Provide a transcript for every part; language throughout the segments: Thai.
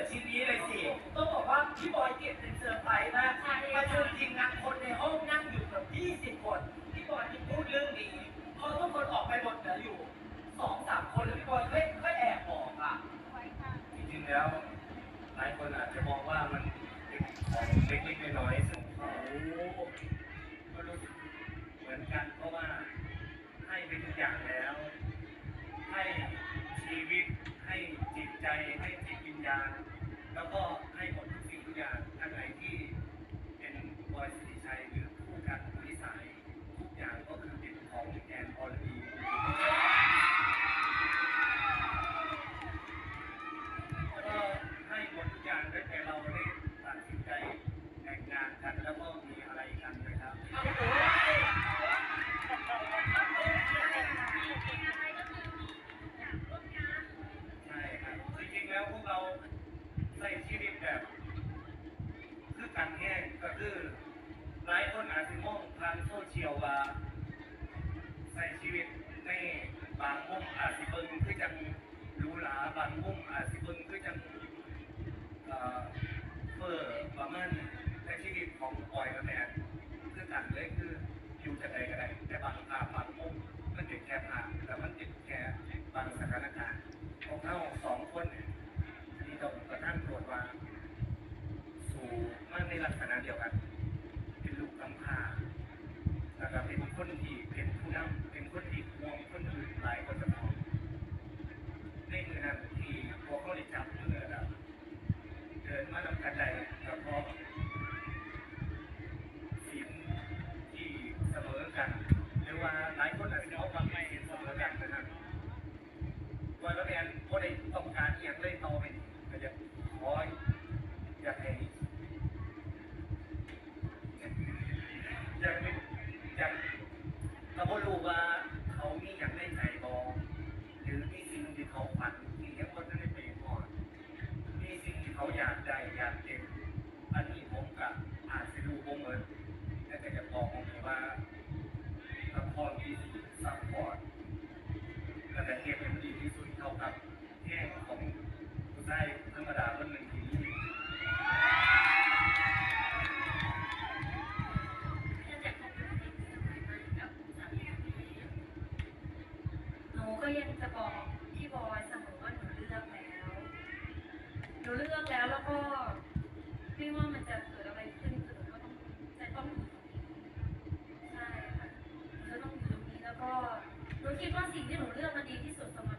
อชิ้นนี้เลยสิ ต้องบอกว่าพี่บอยเก็บเป็นเซอร์ไพรส์มากมาเจอทีมงานคนในห้องนั่งอยู่แบบ 20 คน พี่บอยที่พูดเรื่องนี้พอทุกคนออกไปหมดเหลืออยู่สองสามคนแล้วพี่บอยก็ก็แอบบอกอะ จริงๆแล้วหลายคนอาจจะมองว่ามันเป็นของเล็กๆน้อยๆซึ่งเขาก็รู้สึกเหมือนกันเพราะว่าให้ไปทุกอย่างแล้ว ให้ชีวิตให้จิตใจให้ ยาแล้วก็ให้หมดทุกสิ่งทุกอย่างอันไหนที่เป็นบอยสิริชัยหรือผู้กันบริสัยทุกอย่างก็คือเป็นของแอนออล ใช้ชีวิตแบบ คือการแห้งก็คือหลายคนอาจจะมองทางโซเชียลว่าใช้ชีวิตในบางมุมอาจจะเบิ่งคือจังหรูหลาบางมุมอาจจะเบิ่งคือจังเฟอร์ประมาณในชีวิตของปล่อยกับแม่คือการเลยคืออยู่จะไดก็ได้แต่บางภาบางมุมมันติดแค่ภาแต่มันติดแค่บางสถานการณ์ของเราสองคนเนี่ย ที่ที่สุดสำ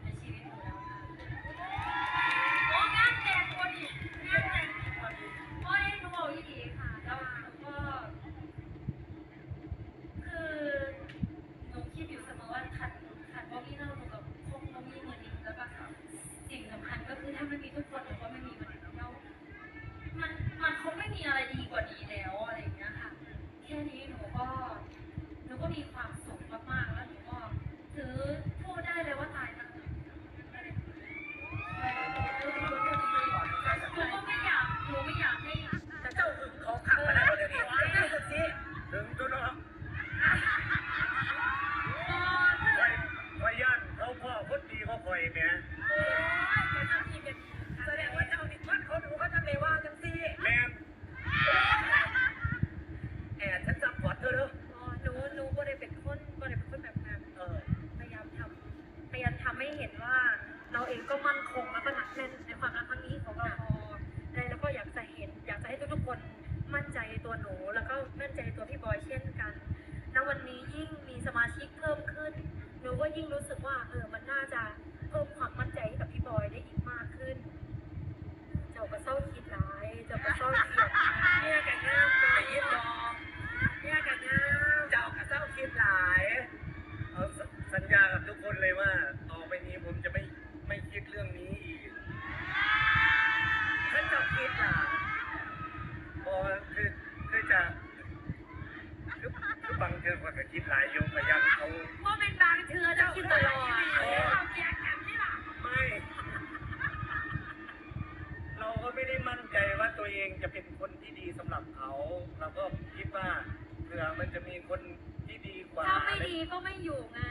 ก็ไม่อยู่ไง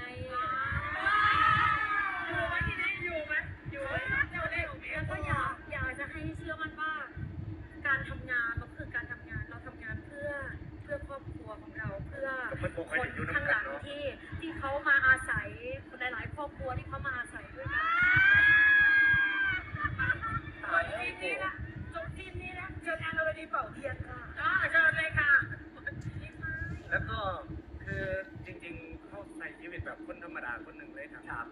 แบบคนธรรมดาคนหนึ่งเลยครับ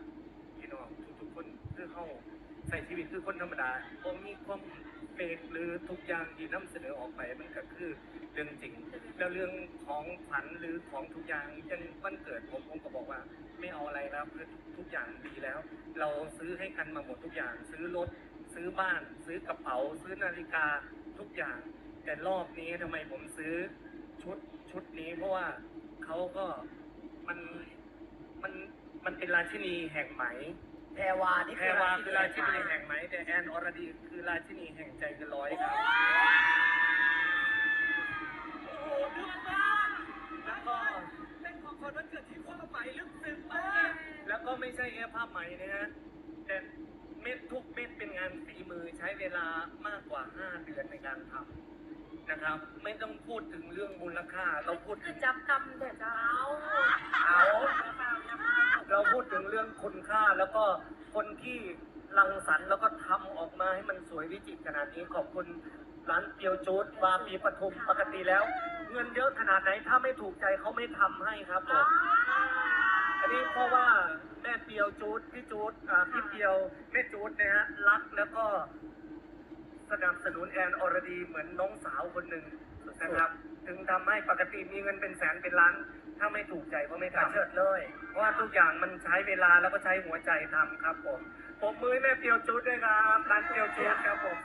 พี่น้องทุกๆคนคือเขาใส่ชีวิตคือคนธรรมดาผมมีความเฟกหรือทุกอย่างที่นำเสนอออกไปมันก็คือเรื่องจริง แล้วเรื่องของขวัญหรือของทุกอย่างอยังวันเกิดผมผมก็บอกว่า ไม่เอาอะไรแล้วคือทุกอย่างดีแล้ว เราซื้อให้กันมาหมดทุกอย่าง ซื้อรถซื้อบ้าน ซื้อกระเป๋า ซื้อนาฬิกาทุกอย่าง แต่รอบนี้ทำไมผมซื้อชุดชุดนี้เพราะว่าเขาก็มัน มันมันเป็นราชินีแห่งไหมแพรวานี่แพรวาคือราชินีแห่งไหมแต่แอนอรดีคือราชินีแห่งใจเกันร้อยครับโอ้โหลึกมากแล้วก็เป็นของคนวันเกิดที่ความหมายลึกซึ้งมากแล้วก็ไม่ใช่แค่ผ้าไหมนะฮะแต่เม็ดทุกเม็ดเป็นงานฝีมือใช้เวลามากกว่า 5 เดือนในการทำนะครับ ไม่ต้องพูดถึงเรื่องมูลค่า เราพูดคืถึองจับกำเดี๋ยวจะเอาเอา เราพูดถึงเรื่องคุณค่าแล้วก็คนที่รังสรรค์แล้วก็ทำออกมาให้มันสวยวิจิตรขนาดนี้ขอบคุณร้านเปียวจูดวาปีปทุมปกติแล้ว เงินเยอะขนาดไหนถ้าไม่ถูกใจเขาไม่ทำให้ครับผมอันนี้เพราะว่าแม่เปียวจูดพี่จูดอ่าพี่เปียวแม่จูดนะฮะรักแล้วก็สนับสนุนแอนอรดีเหมือนน้องสาวคนหนึ่งนะครับ ถึงทำให้ปกติมีเงินเป็นแสนเป็นล้าน ถ้าไม่ถูกใจก็ไม่ทำเชิดเลย เพราะว่าทุกอย่างมันใช้เวลาแล้วก็ใช้หัวใจทำครับผมผมมือให้แม่เปียวจุดด้วยครับร้านเปียวจุดครับผม